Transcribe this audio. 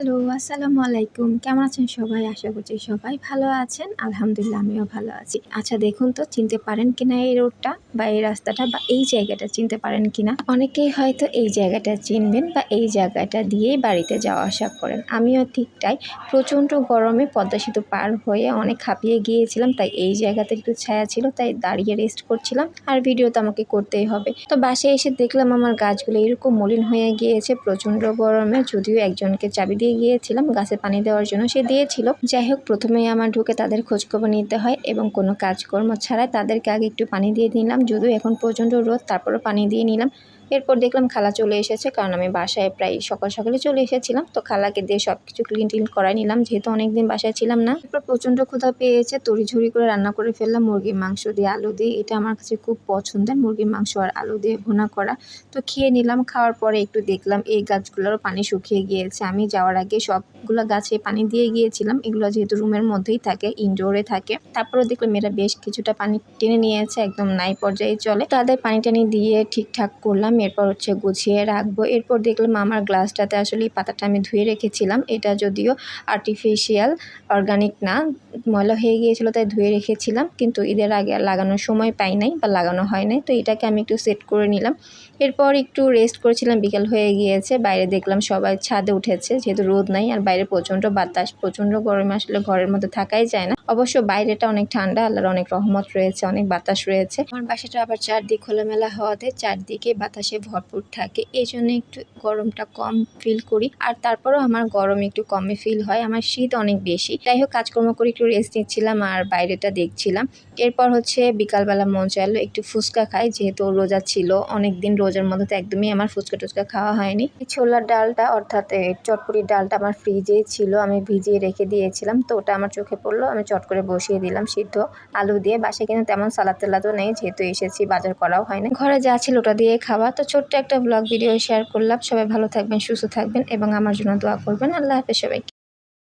Hello, আসসালামু আলাইকুম। কেমন আছেন সবাই? আশা করছি সবাই ভালো আছেন। আলহামদুলিল্লাহ, আমিও ভালো আছি। আচ্ছা দেখুন তো, চিনতে পারেন কিনা এই রোডটা বা এই রাস্তাটা বা এই জায়গাটা চিনতে পারেন কিনা? অনেকেই হয়তো এই জায়গাটা চিনবেন বা এই জায়গাটা দিয়েই বাড়িতে যাওয়া আসা করেন। আমিও ঠিক তাই। প্রচণ্ড গরমে পদ্মা সেতু পার হয়ে অনেক হাঁপিয়ে গিয়েছিলাম, তাই এই জায়গাতে একটু ছায়া ছিল, তাই দাঁড়িয়ে রেস্ট করছিলাম। আর ভিডিও তো আমাকে করতেই হবে। তো বাসায় এসে দেখলাম আমার গাছগুলো এরকম মলিন হয়ে গিয়েছে, প্রচণ্ড গরমে, যদিও একজনকে চাবি দিয়ে গিয়েছিলাম, গাছে পানি দেওয়ার জন্য সে দিয়েছিল। যাই হোক, প্রথমেই আমার ঢুকে তাদের খোঁজখবর নিতে হয় এবং কোনো কাজকর্ম ছাড়াই তাদেরকে আগে একটু পানি দিয়ে দিলাম। যদিও এখন প্রচণ্ড রোদ, তারপরও পানি দিয়ে নিলাম। এরপর দেখলাম খালা চলে এসেছে, কারণ আমি বাসায় প্রায় সকাল সকালে চলে এসেছিলাম। তো খালাকে দিয়ে সব কিছু ক্লিন টিন করাই নিলাম, যেহেতু অনেকদিন বাসায় ছিলাম না। এরপর প্রচণ্ড ক্ষুধা পেয়েছে, তড়িঝড়ি করে রান্না করে ফেললাম, মুরগির মাংস দিয়ে আলু দিয়ে। এটা আমার কাছে খুব পছন্দের, মুরগির মাংস আর আলু দিয়ে ভোনা করা। তো খেয়ে নিলাম, খাওয়ার পরে একটু দেখলাম এই গাছগুলোরও পানি শুকিয়ে গিয়েছে। আমি যাওয়ার আগে সবগুলো গাছে পানি দিয়ে গিয়েছিলাম। এগুলো যেহেতু রুমের মধ্যেই থাকে ইনডোরে থাকে। তারপরে দেখলাম এরা বেশ কিছুটা পানি টেনে নিয়েছে, একদম নাই পর্যায়ে চলে। তাদের পানি টানি দিয়ে ঠিকঠাক করলাম, এরপর হচ্ছে গুছিয়ে রাখব। এরপর দেখলাম আমার গ্লাসটাতে আসলে পাতাটা আমি ধুয়ে রেখেছিলাম। এটা যদিও আর্টিফিশিয়াল অর্গানিক না, ময়লা হয়ে গিয়েছিল তাই ধুয়ে রেখেছিলাম। কিন্তু ঈদের আগে লাগানোর সময় পাই নাই বা লাগানো হয় নাই। তো এটাকে আমি একটু সেট করে নিলাম। এরপর একটু রেস্ট করেছিলাম, বিকেল হয়ে গিয়েছে, বাইরে দেখলাম সবাই ছাদে উঠেছে, যেহেতু রোদ নাই, আর বাইরে প্রচণ্ড বাতাস, প্রচণ্ড গরমে আসলে ঘরের মধ্যে থাকাই যায় না। অবশ্য বাইরেটা অনেক ঠান্ডা, আল্লাহর অনেক রহমত রয়েছে, অনেক বাতাস রয়েছে। আমার বাসাটা আবার চারদিক খোলামেলা হওয়াতে চারদিকে বাতাসে ভরপুর থাকে এই জন্য একটু গরমটা কম ফিল করি। আর তারপরেও আমার গরম একটু কমে ফিল হয়, আমার শীত অনেক বেশি। যাই হোক, কাজকর্ম করে একটু রেস্ট নিচ্ছিলাম আর বাইরেটা দেখছিলাম। এরপর হচ্ছে বিকালবেলা মন চাইলো একটু ফুচকা খাই, যেহেতু রোজা ছিল অনেক দিন রোজার মধ্যে তো একদমই আমার ফুচকা টুচকা খাওয়া হয়নি। ছোলার ডালটা, অর্থাৎ এই চটপটির ডালটা আমার ফ্রিজে ছিল, আমি ভিজিয়ে রেখে দিয়েছিলাম, তো ওটা আমার চোখে পড়ল, আমি চট করে বসিয়ে দিলাম সিদ্ধ। আলু দিয়ে বাসায় কিন্তু তেমন সালাদ টালাদও নেই, যেহেতু এসেছি, বাজার করাও হয় না ঘরে যা ছিল ওটা দিয়ে খাওয়া। তো ছোট্ট একটা ব্লগ ভিডিও শেয়ার করলাম। সবাই ভালো থাকবেন, সুস্থ থাকবেন এবং আমার জন্য দোয়া করবেন। আল্লাহ হাফেজ সবাই